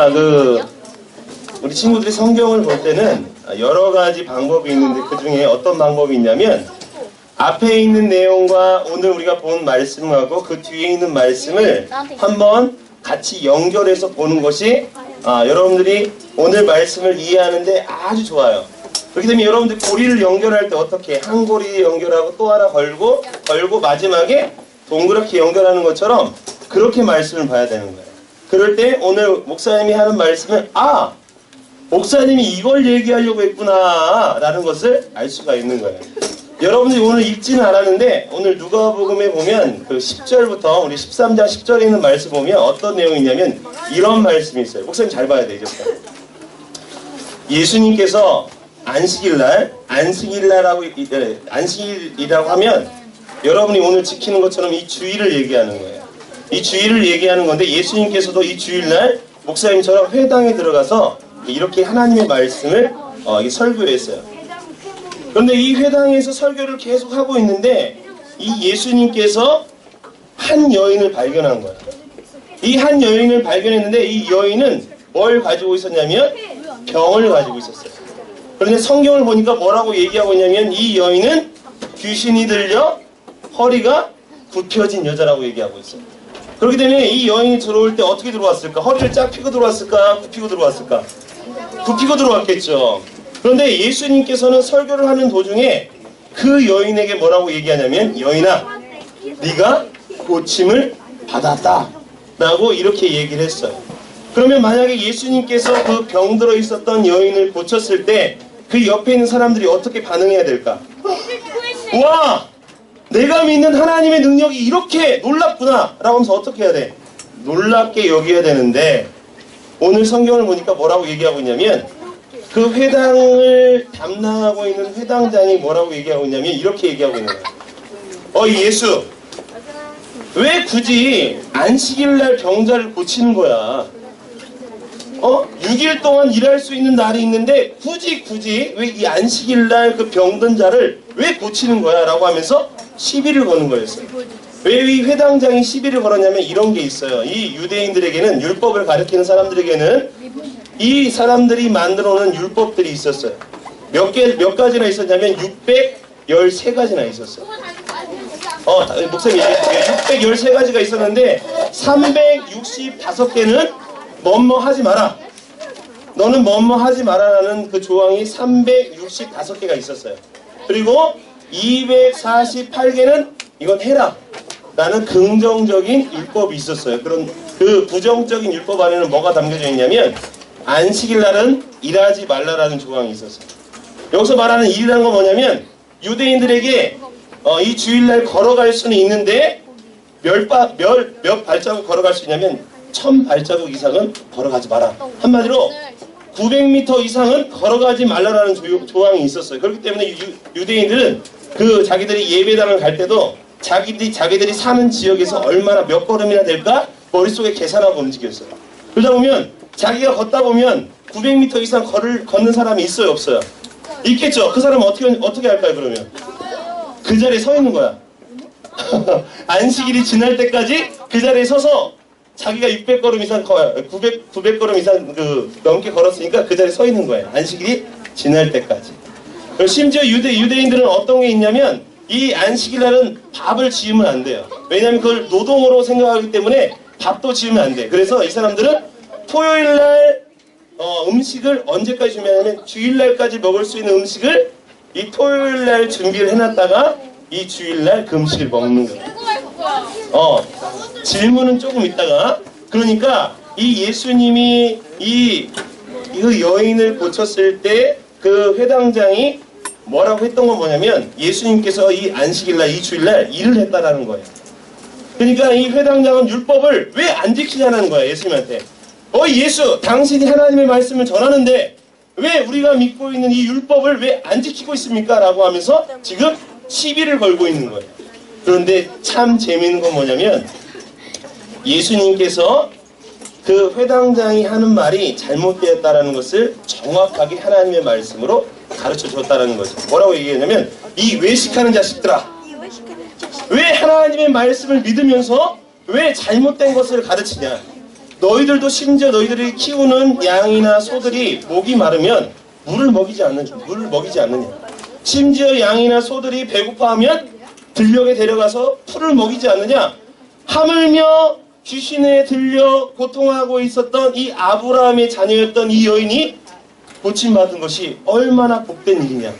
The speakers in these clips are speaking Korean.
아, 그 우리 친구들이 성경을 볼 때는 여러 가지 방법이 있는데 그 중에 어떤 방법이 있냐면 앞에 있는 내용과 오늘 우리가 본 말씀하고 그 뒤에 있는 말씀을 한번 같이 연결해서 보는 것이 아, 여러분들이 오늘 말씀을 이해하는데 아주 좋아요. 그렇기 때문에 여러분들 고리를 연결할 때 어떻게 한 고리 연결하고 또 하나 걸고 걸고 마지막에 동그랗게 연결하는 것처럼 그렇게 말씀을 봐야 되는 거예요. 그럴 때 오늘 목사님이 하는 말씀은 아 목사님이 이걸 얘기하려고 했구나 라는 것을 알 수가 있는 거예요. 여러분들이 오늘 읽지는 않았는데 오늘 누가복음에 보면 그 10절부터 우리 13장 10절에 있는 말씀 보면 어떤 내용이 있냐면 이런 말씀이 있어요. 목사님 잘 봐야 돼요. 이제부터. 예수님께서 안식일날 안식일날하고 이- 네, 안식일이라고 하면 여러분이 오늘 지키는 것처럼 이 주일을 얘기하는 거예요. 이 주일을 얘기하는 건데 예수님께서도 이 주일날 목사님처럼 회당에 들어가서 이렇게 하나님의 말씀을 어, 설교했어요. 그런데 이 회당에서 설교를 계속 하고 있는데 이 예수님께서 한 여인을 발견한 거예요. 이 한 여인을 발견했는데 이 여인은 뭘 가지고 있었냐면 병을 가지고 있었어요. 그런데 성경을 보니까 뭐라고 얘기하고 있냐면 이 여인은 귀신이 들려 허리가 굽혀진 여자라고 얘기하고 있어요. 그렇기 때문에 이 여인이 들어올 때 어떻게 들어왔을까? 허리를 쫙 펴고 들어왔을까? 굽히고 들어왔을까? 굽히고 들어왔겠죠. 그런데 예수님께서는 설교를 하는 도중에 그 여인에게 뭐라고 얘기하냐면 여인아 네가 고침을 받았다 라고 이렇게 얘기를 했어요. 그러면 만약에 예수님께서 그 병들어 있었던 여인을 고쳤을 때 그 옆에 있는 사람들이 어떻게 반응해야 될까? 와! 내가 믿는 하나님의 능력이 이렇게 놀랍구나! 라고 하면서 어떻게 해야 돼? 놀랍게 여겨야 되는데 오늘 성경을 보니까 뭐라고 얘기하고 있냐면 그 회당을 담당하고 있는 회당장이 뭐라고 얘기하고 있냐면 이렇게 얘기하고 있는 거예요. 어, 이 예수! 왜 굳이 안식일날 병자를 고치는 거야? 어? 6일 동안 일할 수 있는 날이 있는데 굳이 굳이 왜 이 안식일날 그 병든 자를 왜 고치는 거야? 라고 하면서 시비를 거는 거였어요. 왜 이 회당장이 시비를 걸었냐면 이런 게 있어요. 이 유대인들에게는 율법을 가르치는 사람들에게는 이 사람들이 만들어 놓은 율법들이 있었어요. 몇 개, 몇 가지나 있었냐면 613가지나 있었어요. 어, 목사님, 613가지가 있었는데 365개는 뭐뭐 하지 마라. 너는 뭐뭐 하지 마라라는 그 조항이 365개가 있었어요. 그리고 248개는 이건 해라. 라는 긍정적인 율법이 있었어요. 그런 그 부정적인 율법 안에는 뭐가 담겨져 있냐면 안식일 날은 일하지 말라라는 조항이 있었어요. 여기서 말하는 일이라는 건 뭐냐면 유대인들에게 어, 이 주일날 걸어갈 수는 있는데 몇, 바, 몇, 몇 발자국 걸어갈 수 있냐면 천 발자국 이상은 걸어가지 마라. 한마디로 900m 이상은 걸어가지 말라라는 조, 조항이 있었어요. 그렇기 때문에 유, 대인들은 그 자기들이 예배당을 갈 때도 자기들이 자기들이 사는 지역에서 얼마나 몇 걸음이나 될까 머릿속에 계산하고 움직였어요. 그러다 보면 자기가 걷다 보면 900m 이상 걸을 걷는 사람이 있어요, 없어요? 있겠죠. 그 사람은 어떻게 어떻게 할까요, 그러면? 그 자리에 서 있는 거야. 안식일이 지날 때까지 그 자리에 서서 자기가 600걸음 이상 거900 900걸음 이상 그 넘게 걸었으니까 그 자리에 서 있는 거예요. 안식일이 지날 때까지. 그리고 심지어 유대 유대인들은 어떤 게 있냐면 이 안식일 날은 밥을 지으면 안 돼요. 왜냐하면 그걸 노동으로 생각하기 때문에 밥도 지으면 안 돼. 그래서 이 사람들은 토요일 날 어, 음식을 언제까지 준비하냐면 주일 날까지 먹을 수 있는 음식을 이 토요일 날 준비를 해놨다가 이 주일 날 그 음식을 먹는 거예요. 어, 질문은 조금 있다가 그러니까 이 예수님이 이, 그 여인을 고쳤을 때 그 회당장이 뭐라고 했던 건 뭐냐면 예수님께서 이 안식일날 이 주일날 일을 했다라는 거예요. 그러니까 이 회당장은 율법을 왜 안 지키냐는 거야 예수님한테. 어 예수 당신이 하나님의 말씀을 전하는데 왜 우리가 믿고 있는 이 율법을 왜 안 지키고 있습니까? 라고 하면서 지금 시비를 걸고 있는 거예요. 그런데 참 재미있는 건 뭐냐면 예수님께서 그 회당장이 하는 말이 잘못되었다라는 것을 정확하게 하나님의 말씀으로 가르쳐 줬다라는 거죠. 뭐라고 얘기했냐면 이 외식하는 자식들아 왜 하나님의 말씀을 믿으면서 왜 잘못된 것을 가르치냐? 너희들도 심지어 너희들이 키우는 양이나 소들이 목이 마르면 물을 먹이지 않느냐 물을 먹이지 않느냐? 심지어 양이나 소들이 배고파하면 들녘에 데려가서 풀을 먹이지 않느냐? 하물며 귀신에 들려 고통하고 있었던 이 아브라함의 자녀였던 이 여인이 고침받은 것이 얼마나 복된 일이냐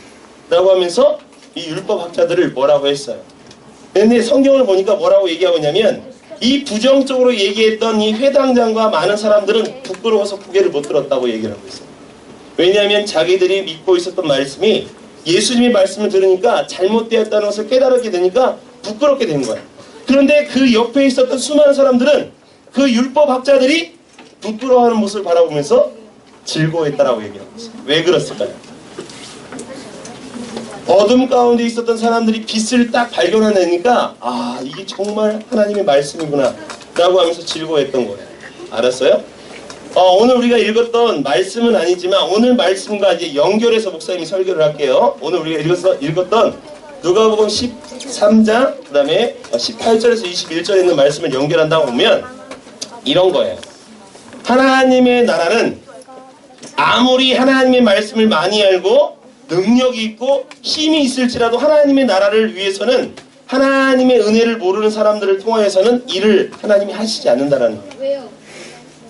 라고 하면서 이 율법학자들을 뭐라고 했어요 근데 성경을 보니까 뭐라고 얘기하고 있냐면 이 부정적으로 얘기했던 이 회당장과 많은 사람들은 부끄러워서 고개를 못 들었다고 얘기를 하고 있어요. 왜냐하면 자기들이 믿고 있었던 말씀이 예수님의 말씀을 들으니까 잘못되었다는 것을 깨달게 되니까 부끄럽게 된 거야. 그런데 그 옆에 있었던 수많은 사람들은 그 율법학자들이 부끄러워하는 모습을 바라보면서 즐거워했다라고 얘기하고 있어요. 왜 그랬을까요? 어둠 가운데 있었던 사람들이 빛을 딱 발견하니까 아 이게 정말 하나님의 말씀이구나 라고 하면서 즐거워했던 거예요 알았어요? 어, 오늘 우리가 읽었던 말씀은 아니지만 오늘 말씀과 이제 연결해서 목사님이 설교를 할게요 오늘 우리가 읽었어, 읽었던 누가복음 13장 그 다음에 18절에서 21절에 있는 말씀을 연결한다고 보면 이런 거예요 하나님의 나라는 아무리 하나님의 말씀을 많이 알고 능력이 있고 힘이 있을지라도 하나님의 나라를 위해서는 하나님의 은혜를 모르는 사람들을 통하여서는 일을 하나님이 하시지 않는다라는 거예요.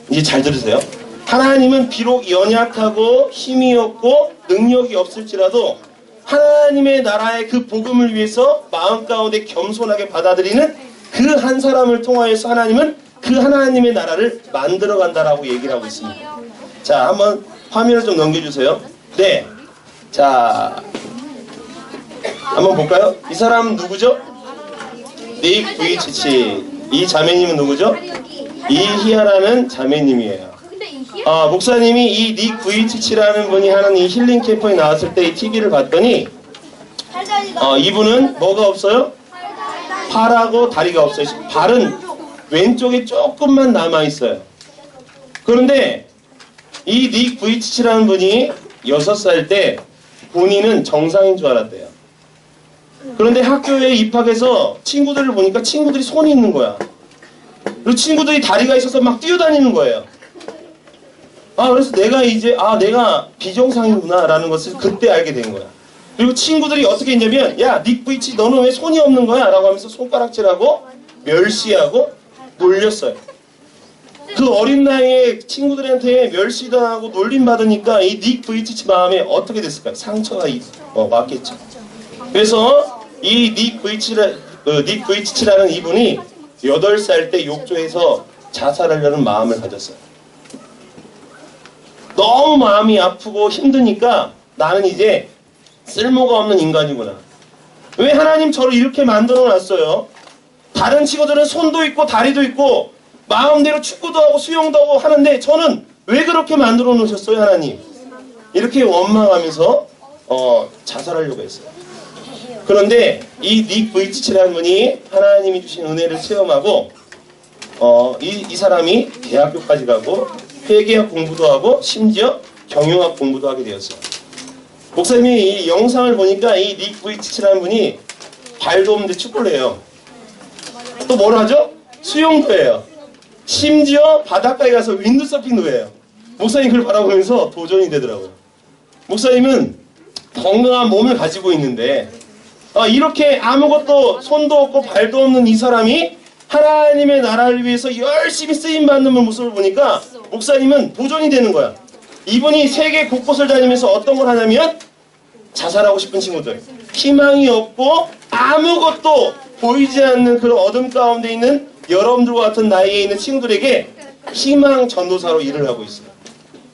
이제 잘 들으세요. 하나님은 비록 연약하고 힘이 없고 능력이 없을지라도 하나님의 나라의 그 복음을 위해서 마음 가운데 겸손하게 받아들이는 그 한 사람을 통하여서 하나님은 그 하나님의 나라를 만들어 간다라고 얘기를 하고 있습니다. 자, 한번 화면을 좀 넘겨주세요. 네. 자, 한번 볼까요? 이 사람 누구죠? 닉 부이치치. 이 자매님은 누구죠? 이희아라는 자매님이에요. 아, 목사님이 이닉 부이치치라는 분이 하는 이 힐링 캠프에 나왔을 때 이 TV를 봤더니 어, 이분은 뭐가 없어요? 팔하고 다리가 없어요. 발은 왼쪽에 조금만 남아 있어요. 그런데 이닉 부이치치라는 분이 6살 때 본인은 정상인 줄 알았대요. 그런데 학교에 입학해서 친구들을 보니까 친구들이 손이 있는 거야. 그리고 친구들이 다리가 있어서 막 뛰어다니는 거예요. 아, 그래서 내가 이제, 아, 내가 비정상이구나 라는 것을 그때 알게 된 거야. 그리고 친구들이 어떻게 했냐면, 야, 닉 브이치, 너는 왜 손이 없는 거야? 라고 하면서 손가락질하고, 멸시하고, 놀렸어요. 그 어린 나이에 친구들한테 멸시당하고 놀림받으니까 이 닉 브이치치 마음에 어떻게 됐을까요? 상처가 있- 어, 왔겠죠. 그래서 이 닉 브이치라, 어, 닉 브이치치라는 이분이 8살 때 욕조에서 자살하려는 마음을 가졌어요. 너무 마음이 아프고 힘드니까 나는 이제 쓸모가 없는 인간이구나. 왜 하나님 저를 이렇게 만들어 놨어요? 다른 친구들은 손도 있고 다리도 있고 마음대로 축구도 하고 수영도 하고 하는데 저는 왜 그렇게 만들어 놓으셨어요, 하나님? 이렇게 원망하면서 어, 자살하려고 했어요. 그런데 이 닉 브이치치라는 분이 하나님이 주신 은혜를 체험하고 어, 이, 이 사람이 대학교까지 가고 회계학 공부도 하고 심지어 경영학 공부도 하게 되었어요. 목사님이 이 영상을 보니까 이 닉 브이치치라는 분이 발도 없는데 축구를 해요. 또 뭘 하죠? 수영도 해요. 심지어 바닷가에 가서 윈드서핑도 해요. 목사님 그걸 바라보면서 도전이 되더라고요. 목사님은 건강한 몸을 가지고 있는데 어, 이렇게 아무것도 손도 없고 발도 없는 이 사람이 하나님의 나라를 위해서 열심히 쓰임 받는 모습을 보니까 목사님은 도전이 되는 거야. 이분이 세계 곳곳을 다니면서 어떤 걸 하냐면 자살하고 싶은 친구들, 희망이 없고 아무것도 보이지 않는 그런 어둠 가운데 있는 여러분들과 같은 나이에 있는 친구들에게 희망 전도사로 일을 하고 있어요.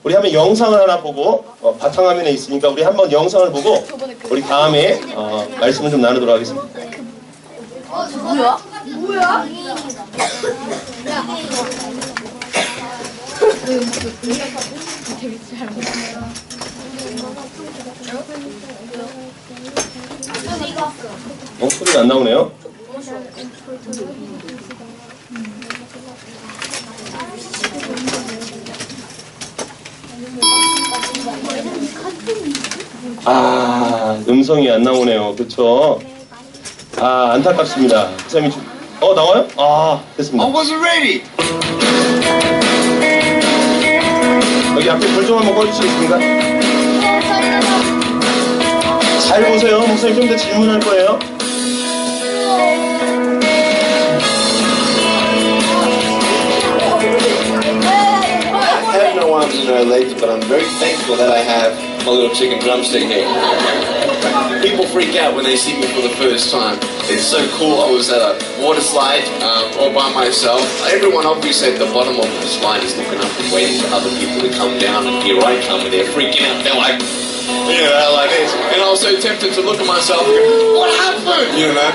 우리 한번 영상을 하나 보고 어, 바탕화면에 있으니까 우리 한번 영상을 보고 우리 다음에 어, 말씀을 좀 나누도록 하겠습니다. 뭐야? 뭐야? 어, 소리가 안 나오네요. 아, 음성이 안 나오네요. 그쵸? 아, 안타깝습니다. 주... 어, 나와요? 아, 됐습니다. I wasn't ready. 밖에 불 좀 한번 꺼주시겠습니까? 잘 보세요. 목사님 좀 더 질문할 거예요. Arms legs, but I'm very thankful that I have my little chicken drumstick here. People freak out when they see me for the first time. It's so cool. I was at a water slide um, all by myself. Everyone obviously at the bottom of the slide is looking up and waiting for other people to come down, and here I come, and they're freaking out. They're like, you know, like this. And I was so tempted to look at myself and go, what happened? You know?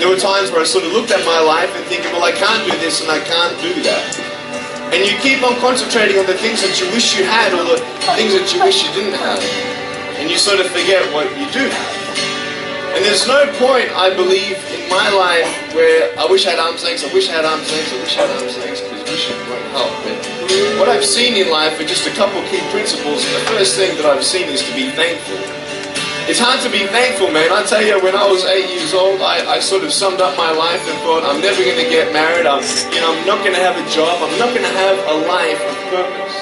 There were times where I sort of looked at my life and thinking, well, I can't do this and I can't do that. And you keep on concentrating on the things that you wish you had or the things that you wish you didn't have. And you sort of forget what you do have. And there's no point, I believe, in my life where I wish I had arms lengths, I wish I had arms lengths, I wish I had arms lengths, because wishing won't help. But what I've seen in life are just a couple key principles. And the first thing that I've seen is to be thankful. It's hard to be thankful, man. I tell you, when I was eight years old, I, I sort of summed up my life and thought, I'm never going to get married. I'm, you know, I'm not going to have a job. I'm not going to have a life of purpose.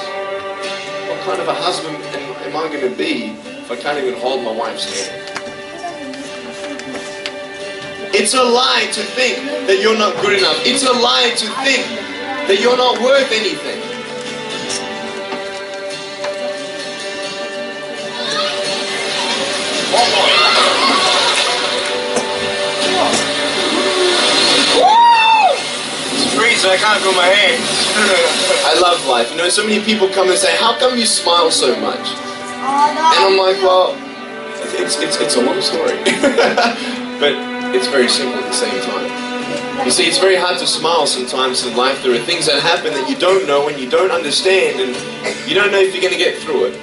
What kind of a husband am, am I going to be if I can't even hold my wife's hand? It's a lie to think that you're not good enough. It's a lie to think that you're not worth anything. I can't feel my hands. I love life. You know, so many people come and say, How come you smile so much? And I'm like, Well, it's, it's, it's a long story. but it's very simple at the same time. You see, it's very hard to smile sometimes in life. There are things that happen that you don't know and you don't understand, and you don't know if you're going to get through it.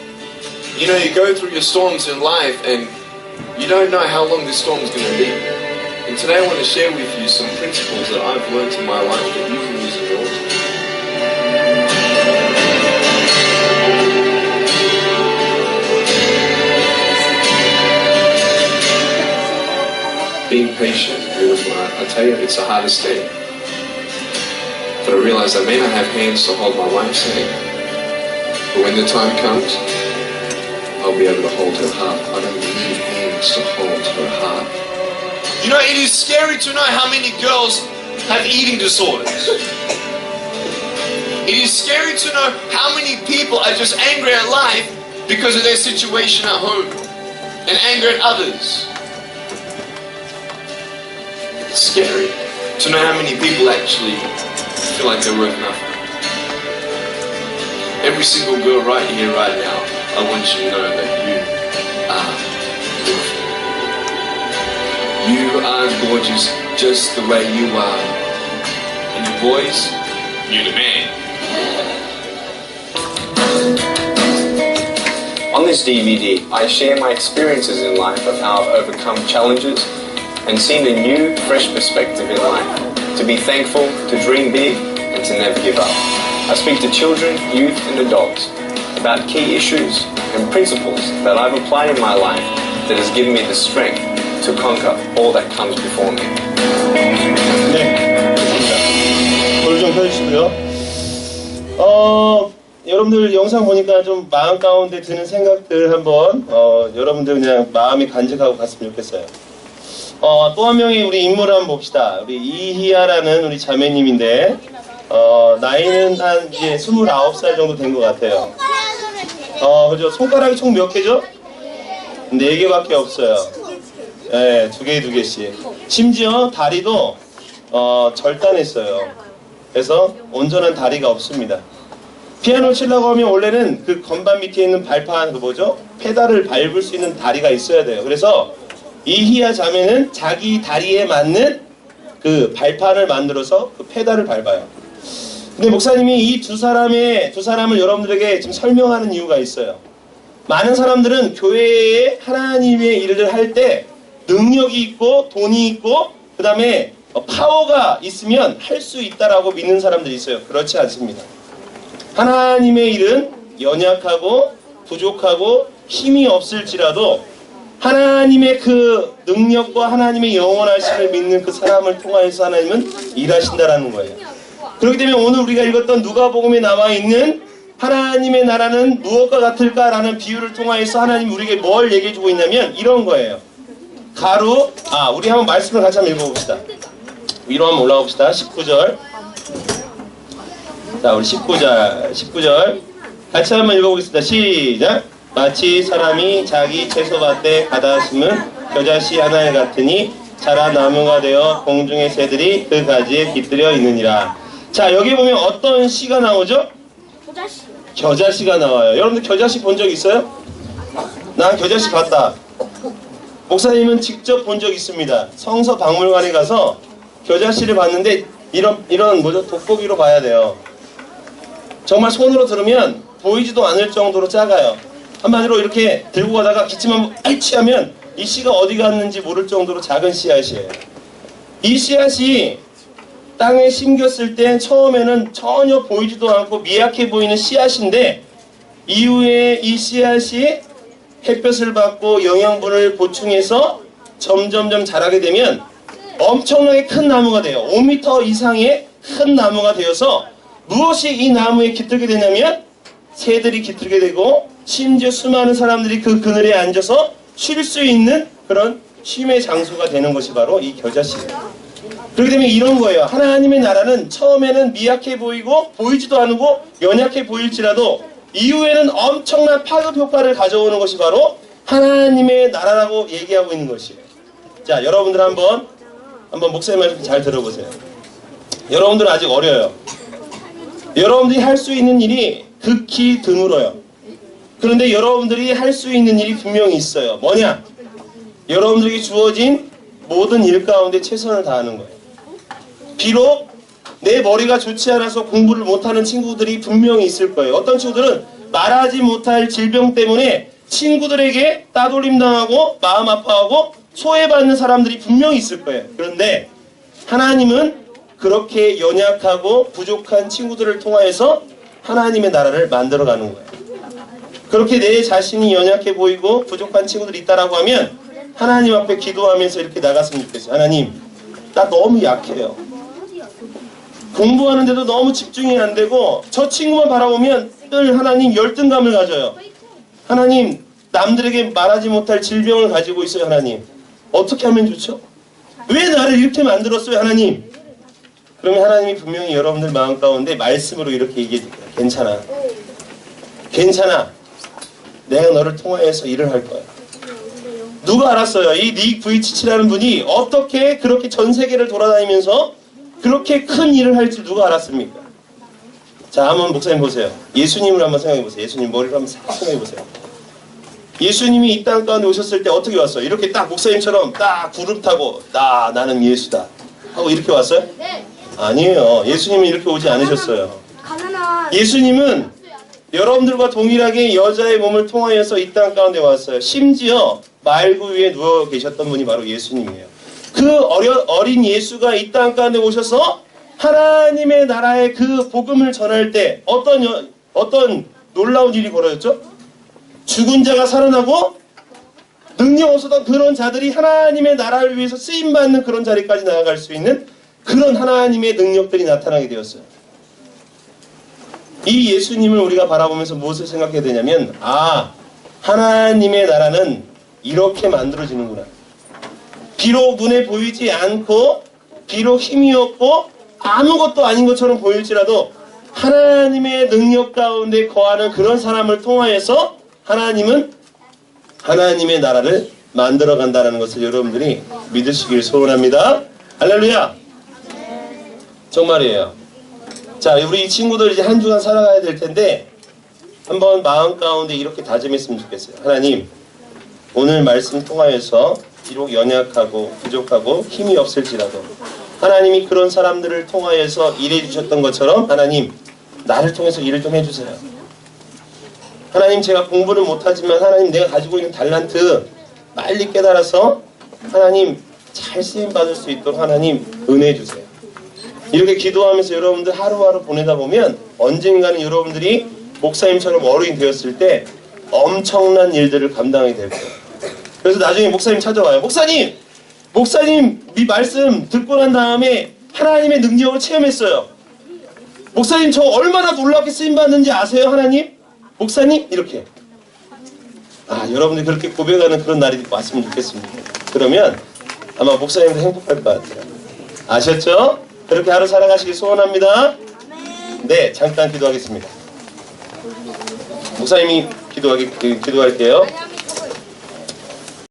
You know, you go through your storms in life, and you don't know how long this storm is going to be. And today I want to share with you some principles that I've learned in my life that you can use in yours. Being patient I tell you, it's the hardest thing. But I realize I may not have hands to hold my wife's hand. But when the time comes, I'll be able to hold her heart. I don't hold her heart. You know, it is scary to know how many girls have eating disorders. It is scary to know how many people are just angry at life because of their situation at home and anger at others. It's scary to know how many people actually feel like they're worth nothing. Every single girl right here, right now, I want you to know that you You are gorgeous just the way you are. And your voice, you're the man. On this DVD, I share my experiences in life of how I've overcome challenges and seen a new, fresh perspective in life. To be thankful, to dream big, and to never give up. I speak to children, youth, and adults about key issues and principles that I've applied in my life that has given me the strength to conquer all that comes before me. 네, 좋습니다. 불좀 켜주시고요. 어, 여러분들 영상 보니까 좀 마음 가운데 드는 생각들 한번 어, 여러분들 그냥 마음이 간직하고 갔으면 좋겠어요. 어, 또 한 명의 우리 인물을 한번 봅시다. 우리 이희아라는 우리 자매님인데 어, 나이는 한 이제 29살 정도 된 것 같아요. 어, 그죠? 손가락이 총 몇 개죠? 네 개밖에 없어요. 네, 두 개, 두 개씩. 심지어 다리도 어, 절단했어요. 그래서 온전한 다리가 없습니다. 피아노 치려고 하면 원래는 그 건반 밑에 있는 발판, 그 뭐죠? 페달을 밟을 수 있는 다리가 있어야 돼요. 그래서 이희야 자매는 자기 다리에 맞는 그 발판을 만들어서 그 페달을 밟아요. 근데 목사님이 이 두 사람의 두 사람을 여러분들에게 지금 설명하는 이유가 있어요. 많은 사람들은 교회에 하나님의 일을 할 때 능력이 있고 돈이 있고 그 다음에 파워가 있으면 할 수 있다라고 믿는 사람들이 있어요. 그렇지 않습니다. 하나님의 일은 연약하고 부족하고 힘이 없을지라도 하나님의 그 능력과 하나님의 영원하심을 믿는 그 사람을 통하여서 하나님은 일하신다라는 거예요. 그렇기 때문에 오늘 우리가 읽었던 누가복음에 나와 있는 하나님의 나라는 무엇과 같을까라는 비유를 통하여서 하나님 우리에게 뭘 얘기해 주고 있냐면 이런 거예요. 가루 아 우리 한번 말씀을 같이 한번 읽어봅시다. 위로 한번 올라옵시다. 19절. 자, 우리 19절, 19절. 같이 한번 읽어보겠습니다. 시작. 마치 사람이 자기 채소밭에 심은 겨자씨 하나에 같으니 자라 나무가 되어 공중의 새들이 그 가지에 깃들여 있느니라. 자, 여기 보면 어떤 시가 나오죠? 도자씨. 겨자씨가 나와요. 여러분들 겨자씨 본 적 있어요? 난 겨자씨 봤다. 목사님은 직접 본 적 있습니다. 성서 박물관에 가서 겨자씨를 봤는데 이런 이런 뭐죠 돋보기로 봐야 돼요. 정말 손으로 들으면 보이지도 않을 정도로 작아요. 한마디로 이렇게 들고 가다가 기침 한번 알치하면 이 씨가 어디 갔는지 모를 정도로 작은 씨앗이에요. 이 씨앗이 땅에 심겼을 때 처음에는 전혀 보이지도 않고 미약해 보이는 씨앗인데 이후에 이 씨앗이 햇볕을 받고 영양분을 보충해서 점점점 자라게 되면 엄청나게 큰 나무가 돼요. 5m 이상의 큰 나무가 되어서 무엇이 이 나무에 깃들게 되냐면 새들이 깃들게 되고 심지어 수많은 사람들이 그 그늘에 앉아서 쉴 수 있는 그런 쉼의 장소가 되는 것이 바로 이 겨자씨예요. 그렇기 때문에 이런 거예요. 하나님의 나라는 처음에는 미약해 보이고 보이지도 않고 연약해 보일지라도 이후에는 엄청난 파급 효과를 가져오는 것이 바로 하나님의 나라라고 얘기하고 있는 것이에요. 자, 여러분들 한번 한번 목사님 말씀 잘 들어보세요. 여러분들은 아직 어려요. 여러분들이 할 수 있는 일이 극히 드물어요. 그런데 여러분들이 할 수 있는 일이 분명히 있어요. 뭐냐? 여러분들에게 주어진 모든 일 가운데 최선을 다하는 거예요. 비록 내 머리가 좋지 않아서 공부를 못하는 친구들이 분명히 있을 거예요. 어떤 친구들은 말하지 못할 질병 때문에 친구들에게 따돌림 당하고 마음 아파하고 소외받는 사람들이 분명히 있을 거예요. 그런데 하나님은 그렇게 연약하고 부족한 친구들을 통하여서 하나님의 나라를 만들어가는 거예요. 그렇게 내 자신이 연약해 보이고 부족한 친구들이 있다라고 하면 하나님 앞에 기도하면서 이렇게 나갔으면 좋겠어요. 하나님, 나 너무 약해요. 공부하는데도 너무 집중이 안 되고 저 친구만 바라보면 늘 하나님 열등감을 가져요. 하나님, 남들에게 말하지 못할 질병을 가지고 있어요, 하나님. 어떻게 하면 좋죠? 왜 나를 이렇게 만들었어요, 하나님? 그러면 하나님이 분명히 여러분들 마음 가운데 말씀으로 이렇게 얘기해 줄 거예요. 괜찮아. 괜찮아. 내가 너를 통하여서 일을 할 거야. 누가 알았어요? 이닉 부이치치라는 분이 어떻게 그렇게 전 세계를 돌아다니면서 그렇게 큰 일을 할 줄 누가 알았습니까? 자, 한번 목사님 보세요. 예수님을 한번 생각해 보세요. 예수님 머리를 한번 싹 생각해 보세요. 예수님이 이 땅 가운데 오셨을 때 어떻게 왔어요? 이렇게 딱 목사님처럼 딱 구름 타고 나 나는 예수다 하고 이렇게 왔어요? 네. 아니에요. 예수님은 이렇게 오지 않으셨어요. 예수님은 여러분들과 동일하게 여자의 몸을 통하여서 이 땅 가운데 왔어요. 심지어 말구 위에 누워 계셨던 분이 바로 예수님이에요. 그 어려, 어린 예수가 이 땅 가운데 오셔서 하나님의 나라의 그 복음을 전할 때 어떤 여- 어떤 놀라운 일이 벌어졌죠? 죽은 자가 살아나고 능력 없었던 그런 자들이 하나님의 나라를 위해서 쓰임 받는 그런 자리까지 나아갈 수 있는 그런 하나님의 능력들이 나타나게 되었어요. 이 예수님을 우리가 바라보면서 무엇을 생각해야 되냐면 아 하나님의 나라는 이렇게 만들어지는구나. 비록 눈에 보이지 않고 비록 힘이 없고 아무것도 아닌 것처럼 보일지라도 하나님의 능력 가운데 거하는 그런 사람을 통하여서 하나님은 하나님의 나라를 만들어 간다는 것을 여러분들이 믿으시길 소원합니다. 할렐루야. 정말이에요. 자, 우리 이 친구들 이제 한 주간 살아가야 될 텐데 한번 마음 가운데 이렇게 다짐했으면 좋겠어요. 하나님, 오늘 말씀 통하여서 비록 연약하고 부족하고 힘이 없을지라도 하나님이 그런 사람들을 통하여서 일해 주셨던 것처럼 하나님 나를 통해서 일을 좀 해주세요. 하나님 제가 공부를 못하지만 하나님 내가 가지고 있는 달란트 빨리 깨달아서 하나님 잘 쓰임 받을 수 있도록 하나님 은혜 주세요. 이렇게 기도하면서 여러분들 하루하루 보내다 보면 언젠가는 여러분들이 목사님처럼 어른이 되었을 때 엄청난 일들을 감당하게 될 거예요. 그래서 나중에 목사님 찾아와요. 목사님! 목사님 이 말씀 듣고 난 다음에 하나님의 능력을 체험했어요. 목사님 저 얼마나 놀랍게 쓰임 받는지 아세요 하나님? 목사님 이렇게 아 여러분들 그렇게 고백하는 그런 날이 왔으면 좋겠습니다 그러면 아마 목사님도 행복할 것 같아요 아셨죠? 그렇게 하루 살아가시길 소원합니다 네 잠깐 기도하겠습니다 목사님이 기도하기, 그, 기도할게요